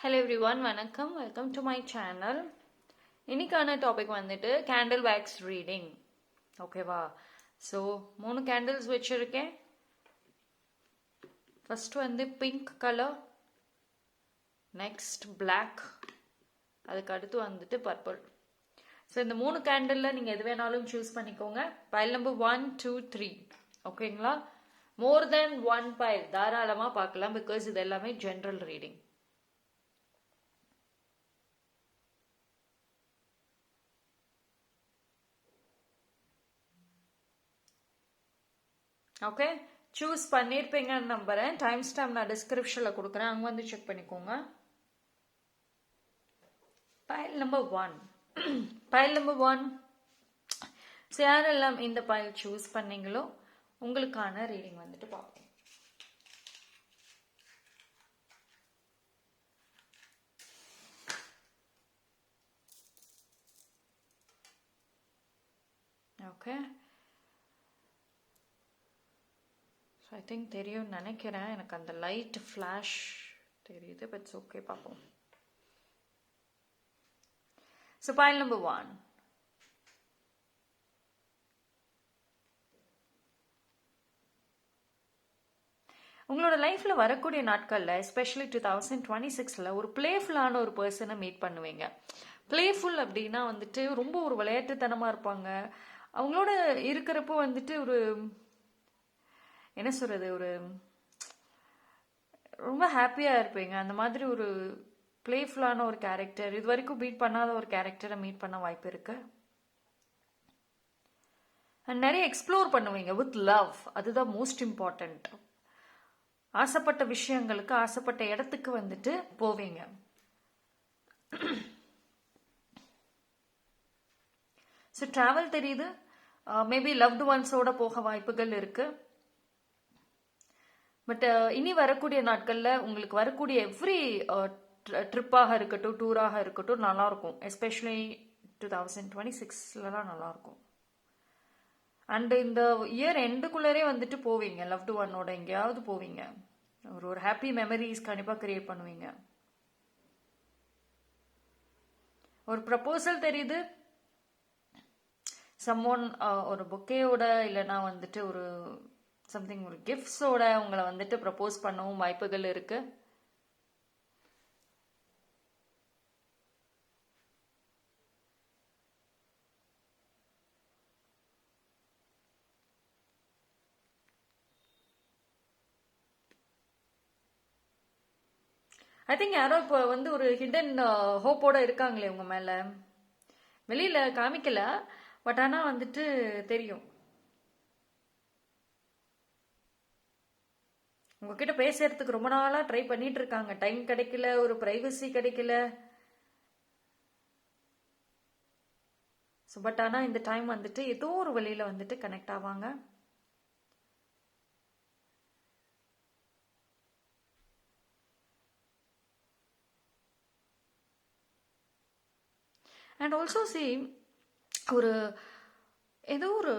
Hello everyone வணக்கம். Welcome to my channel இன்னைக்கான topic வந்துட்டு கேண்டில் வேக்ஸ் ரீடிங் ஓகேவா ஸோ மூணு கேண்டில்ஸ் வச்சுருக்கேன். ஃபர்ஸ்ட் வந்து பிங்க் கலர் நெக்ஸ்ட் பிளாக் அதுக்கு அடுத்து வந்துட்டு பர்பிள் ஸோ இந்த மூணு கேண்டிலில் நீங்கள் எது வேணாலும் சூஸ் பண்ணிக்கோங்க. Pile number one two three ஓகேங்களா மோர் தென் ஒன் பைல் தாராளமாக பார்க்கலாம் பிகாஸ் இது எல்லாமே ஜென்ரல் ரீடிங் ஓகே சூஸ் பண்ணியிருப்பீங்கன்னு நம்புறேன் டைம் ஸ்டாம்ப் நான் டிஸ்கிரிப்ஷனில் கொடுக்குறேன். அங்கே வந்து செக் பண்ணிக்கோங்க. Pile number one pile number one so யாரெல்லாம் இந்த பைல் சூஸ் பண்ணீங்களோ உங்களுக்கான ரீடிங் வந்துட்டு பார்ப்போம். ஓகே ஸோ ஐ திங்க் தெரியும்னு நினைக்கிறேன். எனக்கு அந்த லைட் ஃப்ளாஷ் தெரியுது பட்ஸ் ஓகே பார்ப்போம். ஸோ பாயில் நம்பர் ஒன் உங்களோட லைஃப்பில் வரக்கூடிய நாட்களில் எஸ்பெஷலி டூ தௌசண்ட் டுவெண்ட்டி சிக்ஸில் ஒரு பிளேஃபுல்லான ஒரு பர்சனை மீட் பண்ணுவீங்க. பிளேஃபுல் அப்படின்னா வந்துட்டு ரொம்ப ஒரு விளையாட்டுத்தனமாக இருப்பாங்க. அவங்களோட இருக்கிறப்போ வந்துட்டு ஒரு என்ன சொல்கிறது ஒரு ரொம்ப ஹாப்பியாக இருப்பீங்க. அந்த மாதிரி ஒரு பிளேஃபுல்லான ஒரு கேரக்டர் இது வரைக்கும் மீட் பண்ணாத ஒரு கேரக்டரை மீட் பண்ண வாய்ப்பு இருக்கு? அண்ட் நிறைய எக்ஸ்ப்ளோர் பண்ணுவீங்க வித் லவ் அதுதான் மோஸ்ட் இம்பார்ட்டண்ட் ஆசைப்பட்ட விஷயங்களுக்கு ஆசைப்பட்ட இடத்துக்கு வந்துட்டு போவீங்க. ஸோ ட்ராவல் தெரியுது. மேபி லவ்டு ஒன்ஸோட போக வாய்ப்புகள் இருக்குது பட் uh, இனி வரக்கூடிய நாட்களில் உங்களுக்கு வரக்கூடிய எவ்ரி ட்ரிப்பாக uh, இருக்கட்டும் டூராக இருக்கட்டும் நல்லா இருக்கும் எஸ்பெஷலி டூ தௌசண்ட் டுவெண்ட்டி சிக்ஸ்லலாம் நல்லா இருக்கும் அண்ட் இந்த இயர் எண்டுக்குள்ளரே வந்துட்டு போவீங்க லவ்டு ஒன்னோட எங்கேயாவது போவீங்க. ஒரு ஒரு ஹாப்பி மெமரிஸ் கண்டிப்பாக கிரியேட் பண்ணுவீங்க. ஒரு ப்ரப்போசல் தெரியுது? சம்மோன் uh, ஒரு பொக்கேயோட இல்லைன்னா வந்துட்டு ஒரு சம்திங் ஒரு கிஃப்ட்ஸோட உங்களை வந்துட்டு ப்ரப்போஸ் பண்ணவும் வாய்ப்புகள் இருக்கு. ஐ திங்க் யாரோ இப்போ வந்து ஒரு ஹிடன் ஹோப்போட uh, இருக்காங்களே உங்க மேல. வெளியில காமிக்கல பட் ஆனா வந்துட்டு தெரியும். உங்ககிட்ட பேசுறதுக்கு ரொம்ப நாளா ட்ரை பண்ணிட்டு இருக்காங்க. டைம் கிடைக்கல ஒரு பிரைவசி கிடைக்கல. ஸோ பட் ஆனால் இந்த டைம் வந்துட்டு ஏதோ ஒரு வழியில் வந்துட்டு கனெக்ட் ஆவாங்க. அண்ட் ஆல்சோ சி ஒரு ஏதோ ஒரு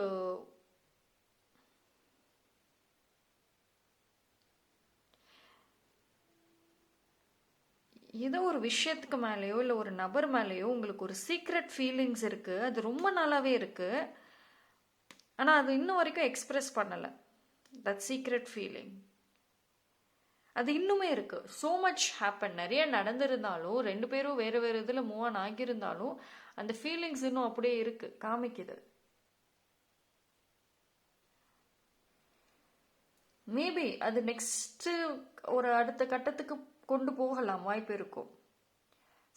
ஏதோ ஒரு விஷயத்துக்கு மேலேயோ இல்லை ஒரு நபர் மேலேயோ உங்களுக்கு ஒரு சீக்ரெட் ஃபீலிங்ஸ் இருக்குது அது ரொம்ப நல்லாவே இருக்குது ஆனால் அது இன்னும் வரைக்கும் எக்ஸ்ப்ரெஸ் பண்ணலை. தட் சீக்ரெட் ஃபீலிங் அது இன்னுமே இருக்குது ஸோ மச் ஹேப்பன் நிறைய நடந்திருந்தாலும் ரெண்டு பேரும் வேறு வேறு இதில் மூவ் ஆன் ஆகியிருந்தாலும் அந்த ஃபீலிங்ஸ் இன்னும் அப்படியே இருக்குது காமிக்குது. மேபி அது நெக்ஸ்ட்டு ஒரு அடுத்த கட்டத்துக்கு கொண்டு போகலாம் வாய்ப்பு இருக்கும்.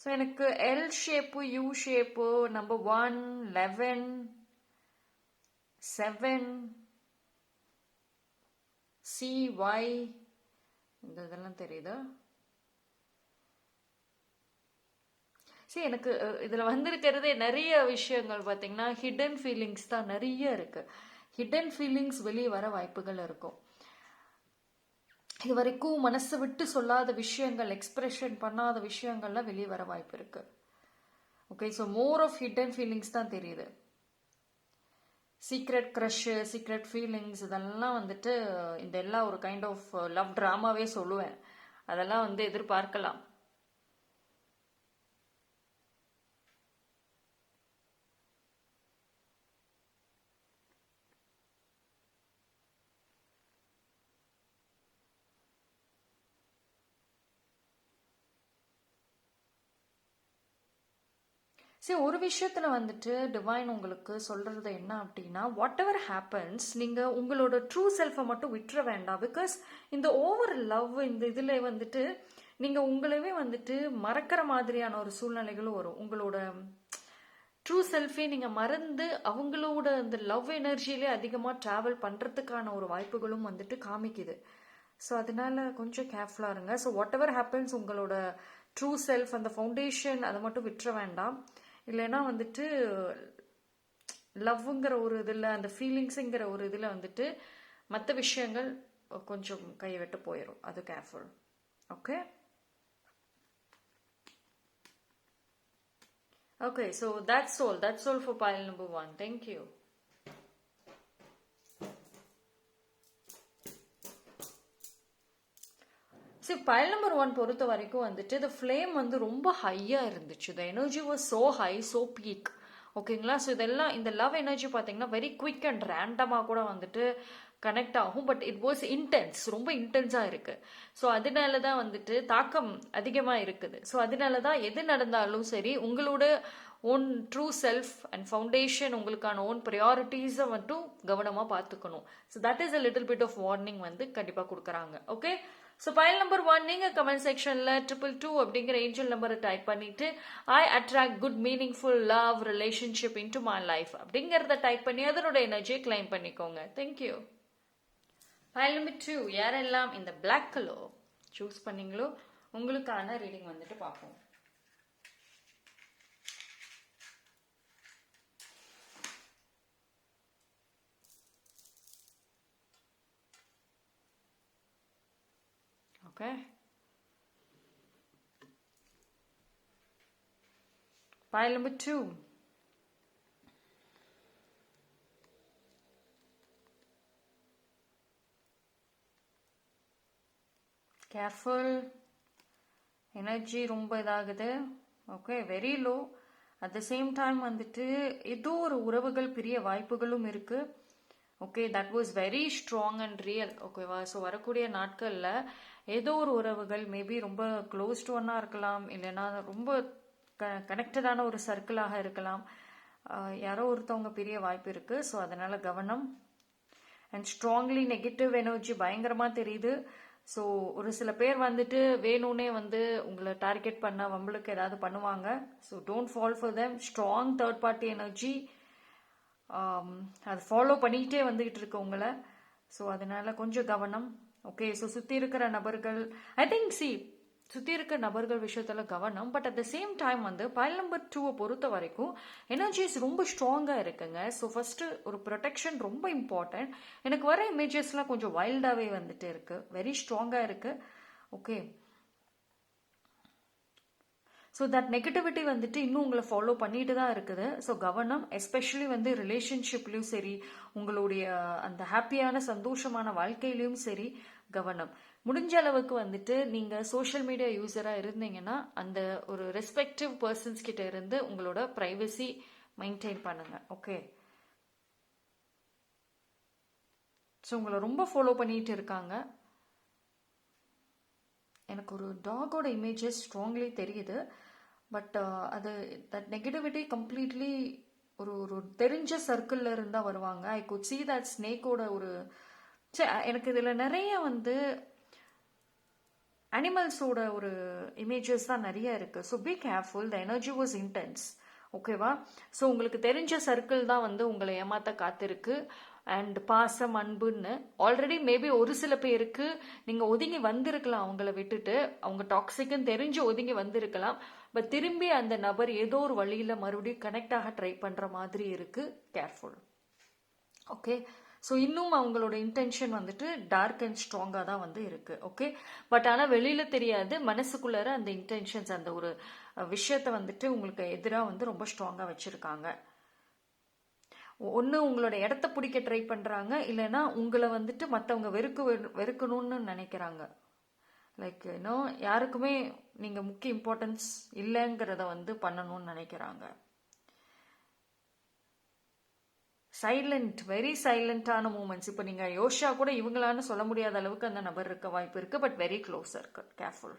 ஸோ எனக்கு L shape U shape number one eleven seven C Y இந்த இதெல்லாம் தெரியுதா? சரி எனக்கு இதில் வந்திருக்கிறது நிறைய விஷயங்கள் பார்த்தீங்கன்னா ஹிடன் ஃபீலிங்ஸ் தான் நிறைய இருக்குது ஹிடன் ஃபீலிங்ஸ் வெளியே வர வாய்ப்புகள் இருக்கும். இது வரைக்கும் மனசு விட்டு சொல்லாத விஷயங்கள் எக்ஸ்பிரஷன் பண்ணாத விஷயங்கள்லாம் வெளியே வர வாய்ப்பு இருக்கு. Okay so more of hidden feelings தான் தெரியுது. சீக்ரெட் க்ரஷ்ஷு சீக்ரெட் ஃபீலிங்ஸ் இதெல்லாம் வந்துட்டு இந்த எல்லாம் ஒரு கைண்ட் ஆஃப் லவ் ட்ராமாவே சொல்லுவேன். அதெல்லாம் வந்து எதிர்பார்க்கலாம். சரி ஒரு விஷயத்தில் வந்துட்டு டிவைன் உங்களுக்கு சொல்கிறது என்ன அப்படின்னா வாட் எவர் ஹேப்பன்ஸ் நீங்கள் உங்களோட ட்ரூ செல்ஃபை மட்டும் விட்டுற வேண்டாம். பிகாஸ் இந்த ஓவர் லவ் இந்த இதில் வந்துட்டு நீங்கள் உங்களவே வந்துட்டு மறக்கிற மாதிரியான ஒரு சூழ்நிலைகளும் வரும். உங்களோட ட்ரூ செல்ஃபே நீங்கள் மறந்து அவங்களோட அந்த லவ் எனர்ஜியிலே அதிகமாக ட்ராவல் பண்ணுறதுக்கான ஒரு வாய்ப்புகளும் வந்துட்டு காமிக்குது. ஸோ அதனால கொஞ்சம் கேர்ஃபுல்லாக இருங்க. ஸோ வாட் எவர் ஹேப்பன்ஸ் உங்களோட ட்ரூ செல்ஃப் அந்த ஃபவுண்டேஷன் அதை மட்டும் விட்டுற வேண்டாம். இல்லைன்னா வந்துட்டு லவ்ங்கிற ஒரு இதில் அந்த ஃபீலிங்ஸுங்கிற ஒரு இதில் வந்துட்டு மற்ற விஷயங்கள் கொஞ்சம் கைவிட்டு போயிடும் அது careful okay Okay, so that's all. That's all for pile number one. Thank you. So pile number one பொறுத்த வரைக்கும் வந்துட்டு இந்த ஃப்ளேம் வந்து ரொம்ப ஹையாக இருந்துச்சு. The energy was so high so peak ஓகேங்களா ஸோ இதெல்லாம் இந்த லவ் எனர்ஜி பார்த்தீங்கன்னா வெரி குவிக் அண்ட் ரேண்டமாக கூட வந்துட்டு கனெக்ட் ஆகும். பட் இட் வாஸ் இன்டென்ஸ் ரொம்ப இன்டென்ஸாக இருக்குது ஸோ அதனால தான் வந்துட்டு தாக்கம் அதிகமாக இருக்குது. ஸோ அதனால தான் எது நடந்தாலும் சரி உங்களோட own true self and foundation உங்களுக்கான ஓன் ப்ரையாரிட்டிஸை மட்டும் கவனமாக பார்த்துக்கணும். So that is a little bit of warning வந்து கண்டிப்பாக கொடுக்குறாங்க. Okay so pile number one நீங்கள் கமெண்ட் செக்ஷனில் ட்ரிபிள் டூ அப்படிங்கிற ஏஞ்சல் நம்பரை டைப் பண்ணிட்டு I attract good meaningful love relationship into my life அப்படிங்கிறத டைப் பண்ணி அதனோட எனர்ஜியை கிளைம் பண்ணிக்கோங்க. தேங்க்யூ ஃபைல் நம்பர் டூ யாரெல்லாம் இந்த பிளாக் கலோ சூஸ் பண்ணிங்களோ உங்களுக்கான ரீடிங் வந்துட்டு பார்ப்போம் Okay. Pile number two. Careful energy ரொம்ப இதாகுது. Okay very low at the same time வந்துட்டு ஏதோ ஒரு உறவுகள் பெரிய வாய்ப்புகளும் இருக்கு. Okay that was very strong and real ஓகேவா ஸோ வரக்கூடிய நாட்களில் ஏதோ ஒரு உறவுகள் மேபி ரொம்ப க்ளோஸ்ட் ஒன்னாக இருக்கலாம் இல்லைன்னா ரொம்ப க கனெக்டடான ஒரு சர்க்கிளாக இருக்கலாம். யாரோ ஒருத்தவங்க பெரிய வாய்ப்பு இருக்கு. ஸோ அதனால கவனம். அண்ட் ஸ்ட்ராங்லி நெகட்டிவ் எனர்ஜி பயங்கரமாக தெரியுது. ஸோ ஒரு சில பேர் வந்துட்டு வேணும்னே வந்து உங்களை டார்கெட் பண்ண வம்பளுக்கு ஏதாவது பண்ணுவாங்க. So don't fall for them strong third party energy அது ஃபாலோ பண்ணிக்கிட்டே வந்துகிட்டு இருக்கு உங்களை. ஸோ அதனால கொஞ்சம் கவனம். ஓகே ஸோ சுற்றி இருக்கிற நபர்கள் ஐ திங்க் சி சுற்றி இருக்க நபர்கள் விஷயத்தில் கவனம் but at the same time வந்து பைல் நம்பர் டூவை பொறுத்த வரைக்கும் எனர்ஜிஸ் ரொம்ப ஸ்ட்ராங்காக இருக்குங்க. ஸோ ஃபஸ்ட்டு ஒரு ப்ரொடெக்ஷன் ரொம்ப இம்பார்ட்டன்ட் எனக்கு வர இமேஜஸ்லாம் கொஞ்சம் வைல்டாகவே வந்துட்டு இருக்கு. வெரி ஸ்ட்ராங்காக இருக்கு. ஓகே ஸோ தட் நெகட்டிவிட்டி வந்துட்டு இன்னும் உங்களை ஃபாலோ பண்ணிட்டு தான் இருக்குது. ஸோ கவனம் எஸ்பெஷலி வந்து ரிலேஷன்ஷிப்லையும் சரி உங்களுடைய அந்த ஹாப்பியான சந்தோஷமான வாழ்க்கையிலையும் சரி கவனம். முடிஞ்ச அளவுக்கு வந்துட்டு நீங்கள் சோஷியல் மீடியா யூஸராக இருந்தீங்கன்னா அந்த ஒரு ரெஸ்பெக்டிவ் பர்சன்ஸ் கிட்ட இருந்து உங்களோட ப்ரைவசி மெயின்டைன் பண்ணுங்க. ஓகே ஸோ உங்களை ரொம்ப ஃபாலோ பண்ணிட்டு இருக்காங்க. எனக்கு ஒரு டாகோட இமேஜஸ் ஸ்ட்ராங்லி தெரியுது. பட் uh, அது தட் நெகட்டிவிட்டி கம்ப்ளீட்லி ஒரு ஒரு தெரிஞ்ச சர்க்கிளில் இருந்தால் வருவாங்க. ஐ குட் சி தட் ஸ்னேக்கோட ஒரு எனக்கு இதில் நிறைய வந்து அனிமல்ஸோட ஒரு இமேஜஸ் தான் நிறைய இருக்குது so be careful the energy was intense ஓகேவா ஸோ உங்களுக்கு தெரிஞ்ச சர்க்கிள் தான் வந்து உங்களை ஏமாத்த காத்திருக்கு. அண்ட் பாசம் அன்புன்னு. ஆல்ரெடி மேபி ஒரு சில பேருக்கு நீங்கள் ஒதுங்கி வந்திருக்கலாம் அவங்கள விட்டுட்டு. அவங்க டாக்ஸிக்குன்னு தெரிஞ்சு ஒதுங்கி வந்திருக்கலாம். பட் திரும்பி அந்த நபர் ஏதோ ஒரு வழியில் மறுபடியும் கனெக்ட் ஆக ட்ரை பண்ணுற மாதிரி இருக்குது கேர்ஃபுல் ஓகே ஸோ இன்னும் அவங்களோட இன்டென்ஷன் வந்துட்டு டார்க் அண்ட் ஸ்ட்ராங்காக தான் வந்து இருக்கு. ஓகே பட் ஆனால் வெளியில் தெரியாது மனசுக்குள்ளார அந்த இன்டென்ஷன்ஸ் அந்த ஒரு விஷயத்த வந்துட்டு உங்களுக்கு எதிராக வந்து ரொம்ப ஸ்ட்ராங்காக வச்சுருக்காங்க. ஒன்று உங்களோட இடத்த பிடிக்க ட்ரை பண்ணுறாங்க இல்லைன்னா உங்களை வந்துட்டு மற்றவங்க வெறுக்கு வெறுக்கணும்னு நினைக்கிறாங்க. லைக் இன்னும் யாருக்குமே நீங்கள் முக்கிய இம்பார்ட்டன்ஸ் இல்லைங்கிறத வந்து பண்ணணும்னு நினைக்கிறாங்க. சைலண்ட் வெரி சைலண்டான மூமெண்ட்ஸ் இப்போ நீங்கள் யோஷா கூட இவங்களான்னு சொல்ல முடியாத அளவுக்கு அந்த நபர் இருக்க வாய்ப்பு இருக்குது பட் வெரி க்ளோஸாக இருக்கு careful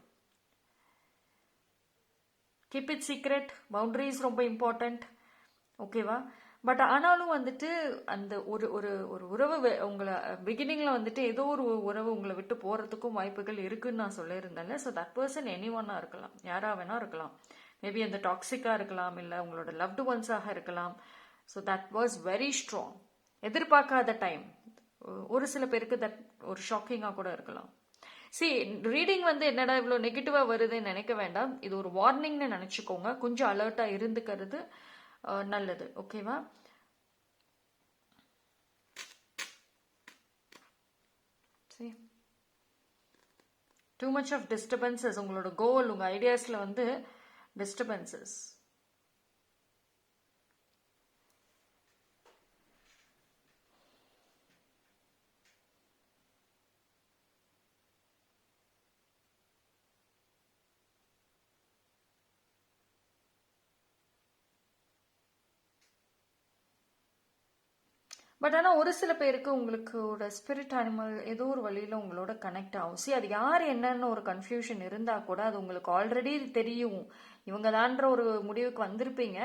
keep it secret boundaries ரொம்ப இம்பார்ட்டண்ட் ஓகேவா பட் ஆனாலும் வந்துட்டு அந்த ஒரு ஒரு ஒரு உறவு உங்களை பிகினிங்கில் வந்துட்டு ஏதோ ஒரு உறவு உங்களை விட்டு போகிறதுக்கும் வாய்ப்புகள் இருக்குன்னு நான் சொல்லியிருந்தேன்ல. ஸோ தட் பர்சன் எனி ஒன்னாக இருக்கலாம். யாராக வேணா இருக்கலாம். மேபி அந்த டாக்ஸிக்காக இருக்கலாம் இல்லை உங்களோட லவ்டு ஒன்ஸாக இருக்கலாம். So that was very strong எதிர்பார்க்காத டைம் ஒரு சில பேருக்கு தட் ஒரு ஷாக்கிங்காக கூட இருக்கலாம். சி ரீடிங் வந்து என்னடா இவ்வளோ நெகட்டிவாக வருதுன்னு நினைக்க வேண்டாம். இது ஒரு வார்னிங்னு நினச்சிக்கோங்க. கொஞ்சம் அலர்ட்டாக இருந்துக்கிறது நல்லது. ஓகேவா சரி டூ மச் ஆஃப் டிஸ்டர்பன்சஸ் உங்களோட கோல் உங்கள் ஐடியாஸில் வந்து டிஸ்டர்பன்சஸ் பட் ஆனால் ஒரு சில பேருக்கு உங்களுக்கு ஒரு ஸ்பிரிட் அனிமல் ஏதோ ஒரு வழியில் உங்களோட கனெக்ட் ஆகும். சி அது யார் என்னன்னு ஒரு கன்ஃபியூஷன் இருந்தால் கூட அது உங்களுக்கு ஆல்ரெடி தெரியும். இவங்க தான்ற ஒரு முடிவுக்கு வந்திருப்பீங்க.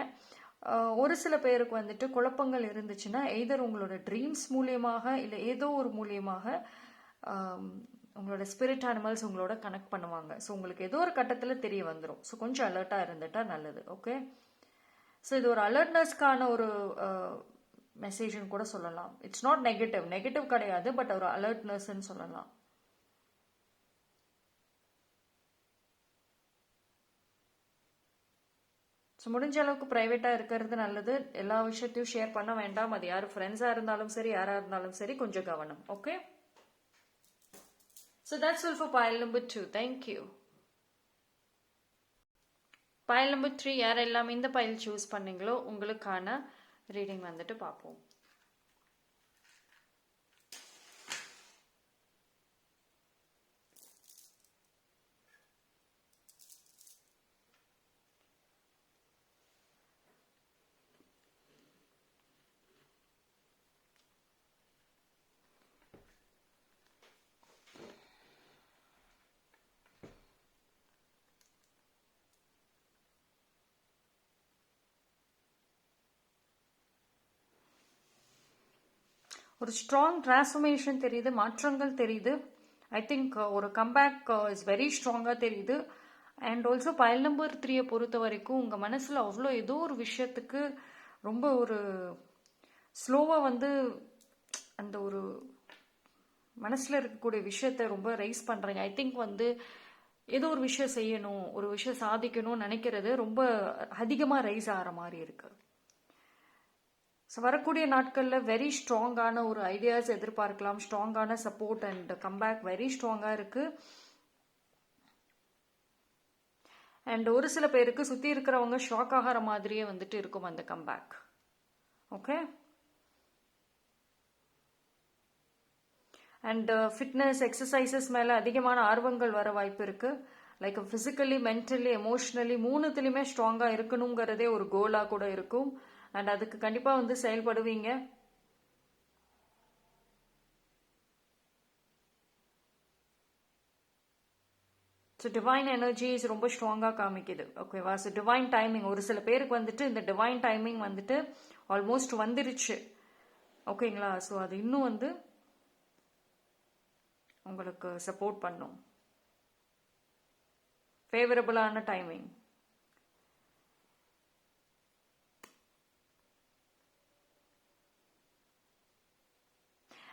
ஒரு சில பேருக்கு வந்துட்டு குழப்பங்கள் இருந்துச்சுன்னா எய்தர் உங்களோட ட்ரீம்ஸ் மூலியமாக இல்லை ஏதோ ஒரு மூலியமாக உங்களோட ஸ்பிரிட் அனிமல்ஸ் உங்களோட கனெக்ட் பண்ணுவாங்க. ஸோ உங்களுக்கு ஏதோ ஒரு கட்டத்தில் தெரிய வந்துடும் ஸோ கொஞ்சம் அலர்ட்டாக இருந்துட்டா நல்லது. ஓகே ஸோ இது ஒரு அலர்ட்னஸ்க்கான ஒரு மெசேஜ்னு கூட சொல்லலாம். இட்ஸ் நாட் நெகட்டிவ் நெகட்டிவ் கிடையாது பட் ஒரு அலர்ட்னஸ்ன்னு சொல்லலாம். ஸோ முடிஞ்ச அளவுக்கு ப்ரைவேட்டாக இருக்கிறது நல்லது. எல்லா விஷயத்தையும் ஷேர் பண்ண வேண்டாம். அது யார் ஃப்ரெண்ட்ஸாக இருந்தாலும் சரி யாராக இருந்தாலும் சரி கொஞ்சம் கவனம். Okay so that's all for pile number two thank you pile number three யாரெல்லாம் இந்த பயல் சூஸ் பண்ணீங்களோ உங்களுக்கான ரீடிங் வந்துட்டு பார்ப்போம் ஒரு ஸ்ட்ராங் டிரான்ஸ்ஃபர்மேஷன் தெரியுது மாற்றங்கள் தெரியுது. ஐ திங்க் uh, ஒரு கம்பேக் இஸ் வெரி ஸ்ட்ராங்காக தெரியுது. அண்ட் ஆல்சோ பயல் நம்பர் த்ரீயை பொறுத்த வரைக்கும் உங்கள் மனசில் அவ்வளோ ஏதோ ஒரு விஷயத்துக்கு ரொம்ப ஒரு ஸ்லோவாக வந்து அந்த ஒரு மனசில் இருக்கக்கூடிய விஷயத்த ரொம்ப ரைஸ் பண்ணுறீங்க ஐ திங்க் வந்து ஏதோ ஒரு விஷயம் செய்யணும் ஒரு விஷயம் சாதிக்கணும்னு நினைக்கிறது ரொம்ப அதிகமாக ரைஸ் ஆகிற மாதிரி இருக்குது ஸோ வரக்கூடிய நாட்களில் வெரி ஸ்ட்ராங்கான ஒரு ஐடியாஸ் எதிர்பார்க்கலாம். ஸ்ட்ராங்கான சப்போர்ட் அண்ட் கம்பேக் வெரி ஸ்ட்ராங்காக இருக்குது அண்ட் ஒரு சில பேருக்கு சுற்றி இருக்கிறவங்க ஷாக் ஆகிற மாதிரியே வந்துட்டு இருக்கும் அந்த comeback okay and fitness exercises மேலே அதிகமான ஆர்வங்கள் வர வாய்ப்பு இருக்குது லைக் ஃபிசிக்கலி மென்டலி எமோஷ்னலி மூணுத்துலேயுமே ஸ்ட்ராங்காக இருக்கணுங்கிறதே ஒரு கோலாக கூட இருக்கும். அண்ட் அதுக்கு கண்டிப்பாக வந்து செயல்படுவீங்க. ஸோ டிவைன் எனர்ஜிஸ் ரொம்ப ஸ்ட்ராங்காக காமிக்குது. ஓகேவா ஸோ டிவைன் டைமிங் ஒரு சில பேருக்கு வந்துட்டு இந்த டிவைன் டைமிங் வந்துட்டு ஆல்மோஸ்ட் வந்துருச்சு. ஓகேங்களா ஸோ அது இன்னும் வந்து உங்களுக்கு சப்போர்ட் பண்ணும். ஃபேவரபுளான டைமிங்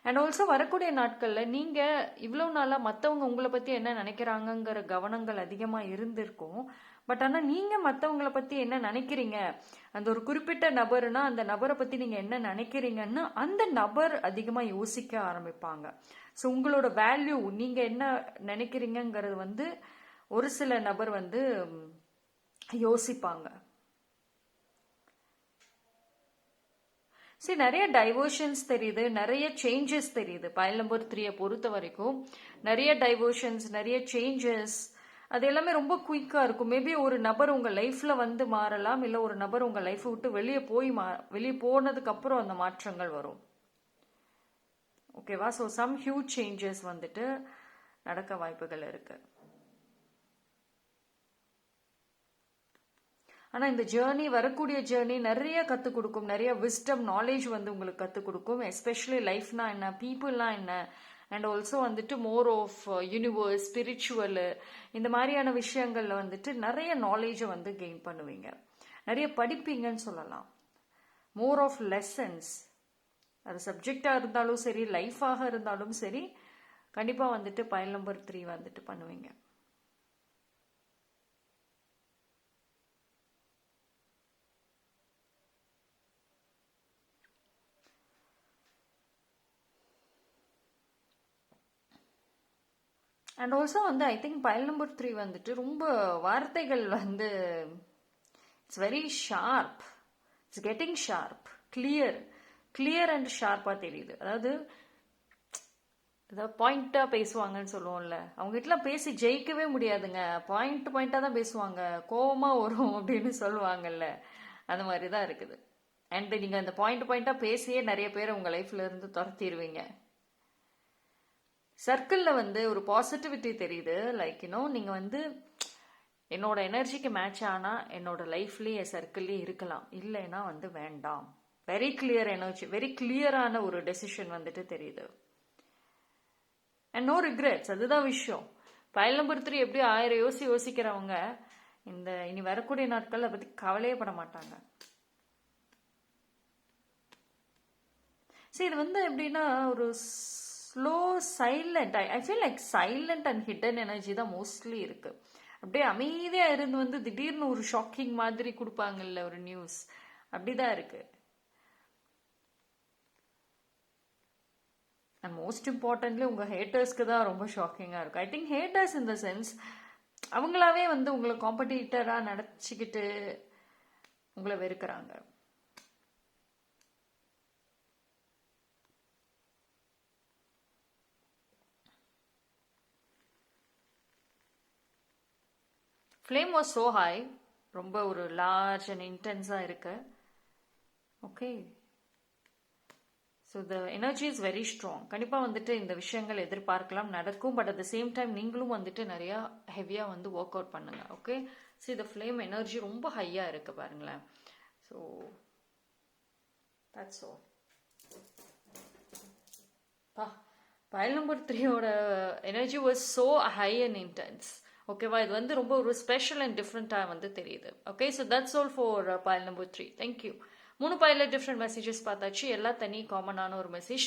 அண்ட் ஆல்சோ வரக்கூடிய நாட்களில் நீங்கள் இவ்வளோ நாளாக மற்றவங்க உங்களை பற்றி என்ன நினைக்கிறாங்கங்கிற கவனங்கள் அதிகமாக இருந்திருக்கும். பட் ஆனால் நீங்கள் மற்றவங்கள பற்றி என்ன நினைக்கிறீங்க? அந்த ஒரு குறிப்பிட்ட நபர்னா அந்த நபரை பற்றி நீங்கள் என்ன நினைக்கிறீங்கன்னு அந்த நபர் அதிகமாக யோசிக்க ஆரம்பிப்பாங்க. ஸோ உங்களோட வேல்யூ நீங்கள் என்ன நினைக்கிறீங்கங்கிறது வந்து ஒரு சில நபர் வந்து யோசிப்பாங்க. சரி நிறைய டைவர்ஷன்ஸ் தெரியுது நிறைய சேஞ்சஸ் தெரியுது. பயல் நம்பர் த்ரீயை பொறுத்த வரைக்கும் நிறைய டைவர்ஷன்ஸ் நிறைய சேஞ்சஸ் அது எல்லாமே ரொம்ப குயிக்காக இருக்கும். மேபி ஒரு நபர் உங்கள் லைஃப்பில் வந்து மாறலாம் இல்லை ஒரு நபர் உங்கள் லைஃப்பை விட்டு வெளியே போய் மா வெளியே போனதுக்கப்புறம் அந்த மாற்றங்கள் வரும். ஓகேவா ஸோ சம் ஹியூஜ் சேஞ்சஸ் வந்துட்டு நடக்க வாய்ப்புகள் இருக்குது ஆனால் இந்த ஜேர்னி வரக்கூடிய ஜேர்னி நிறைய கற்றுக் கொடுக்கும். நிறைய விஸ்டம் நாலேஜ் வந்து உங்களுக்கு கற்றுக் கொடுக்கும். எஸ்பெஷலி லைஃப்னா என்ன பீப்புள்னா என்ன அண்ட் ஆல்சோ வந்துட்டு மோர் ஆஃப் யூனிவர்ஸ் ஸ்பிரிச்சுவலு இந்த மாதிரியான விஷயங்களில் வந்துட்டு நிறைய நாலேஜை வந்து கெயின் பண்ணுவீங்க. நிறைய படிப்பீங்கன்னு சொல்லலாம். மோர் ஆஃப் லெசன்ஸ் அது சப்ஜெக்டாக இருந்தாலும் சரி லைஃபாக இருந்தாலும் சரி கண்டிப்பாக வந்துட்டு பயல் நம்பர் த்ரீ வந்துட்டு பண்ணுவீங்க. அண்ட் ஆல்சோ வந்து I think pile number three வந்துட்டு ரொம்ப வார்த்தைகள் வந்து it's very sharp it's getting sharp clear clear and ஷார்ப்பாக தெரியுது. அதாவது ஏதாவது பாயிண்ட்டாக பேசுவாங்கன்னு சொல்லுவோம்ல. அவங்ககிட்டலாம் பேசி ஜெயிக்கவே முடியாதுங்க. பாயிண்ட் பாயிண்ட்டாக தான் பேசுவாங்க. கோவமாக வரும் அப்படின்னு சொல்லுவாங்கல்ல. அந்த மாதிரி தான் இருக்குது. அண்ட் நீங்கள் அந்த பாயிண்ட் பாயிண்ட்டாக பேசியே நிறைய பேர் உங்கள் லைஃப்ல இருந்து துரத்திடுவீங்க சர்க்கிளில் வந்து ஒரு பாசிட்டிவிட்டி தெரியுது. லைக் யூனோ நீங்கள் வந்து என்னோட எனர்ஜிக்கு மேட்ச் ஆனால் என்னோட லைஃப்லேயே என் சர்க்கிள்லேயே இருக்கலாம். இல்லைன்னா வந்து வேண்டாம். வெரி கிளியர் எனர்ஜி வெரி கிளியரான ஒரு டெசிஷன் வந்துட்டு தெரியுது. அண்ட் நோ ரிக்ரெட்ஸ் அதுதான் விஷயம். ஃபைல் நம்பர் த்ரீ எப்படி ஆயிரம் யோசி யோசிக்கிறவங்க இந்த இனி வரக்கூடிய நாட்கள் அதை பற்றி கவலையே பட மாட்டாங்க. சரி இது வந்து எப்படின்னா ஒரு slow silent I I feel like silent and hidden energy தான் மோஸ்ட்லி இருக்கு. அப்படியே அமைதியாக இருந்து வந்து திடீர்னு ஒரு ஷாக்கிங் மாதிரி கொடுப்பாங்கல்ல ஒரு நியூஸ் அப்படிதான் இருக்கு. அண்ட் மோஸ்ட் இம்பார்ட்டன்ட்லி உங்கள் ஹேட்டர்ஸ்க்கு தான் ரொம்ப ஷாக்கிங்காக இருக்கும் I think haters in the sense அவங்களாவே வந்து உங்களை காம்படிட்டராக நினச்சிக்கிட்டு உங்களை வெறுக்கிறாங்க. ஃப்ளேம் வாஸ் ஸோ ஹை ரொம்ப ஒரு லார்ஜ் அண்ட் இன்டென்ஸாக இருக்கு. Okay so the energy is very strong கண்டிப்பாக வந்துட்டு இந்த விஷயங்கள் எதிர்பார்க்கலாம் நடக்கும். But at the same time நீங்களும் வந்துட்டு நிறையா ஹெவியாக வந்து ஒர்க் அவுட் பண்ணுங்க. ஓகே ஸோ இந்த ஃப்ளேம் எனர்ஜி ரொம்ப ஹையாக இருக்கு பாருங்களேன். ஸோ தட்ஸ் ஓ பா பயல் நம்பர் த்ரீயோட energy was so high and intense ஓகேவா இது வந்து ரொம்ப ஒரு ஸ்பெஷல் அண்ட் டிஃப்ரெண்ட்டாக வந்து தெரியுது. Okay so that's all for pile number three thank you மூணு பாயில் டிஃப்ரெண்ட் மெசேஜஸ் பார்த்தாச்சு. எல்லாம் தனி காமனான ஒரு மெசேஜ்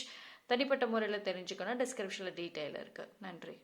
தனிப்பட்ட முறையில் தெரிஞ்சுக்கணும். டிஸ்கிரிப்ஷனில் டீட்டெயில் இருக்குது நன்றி.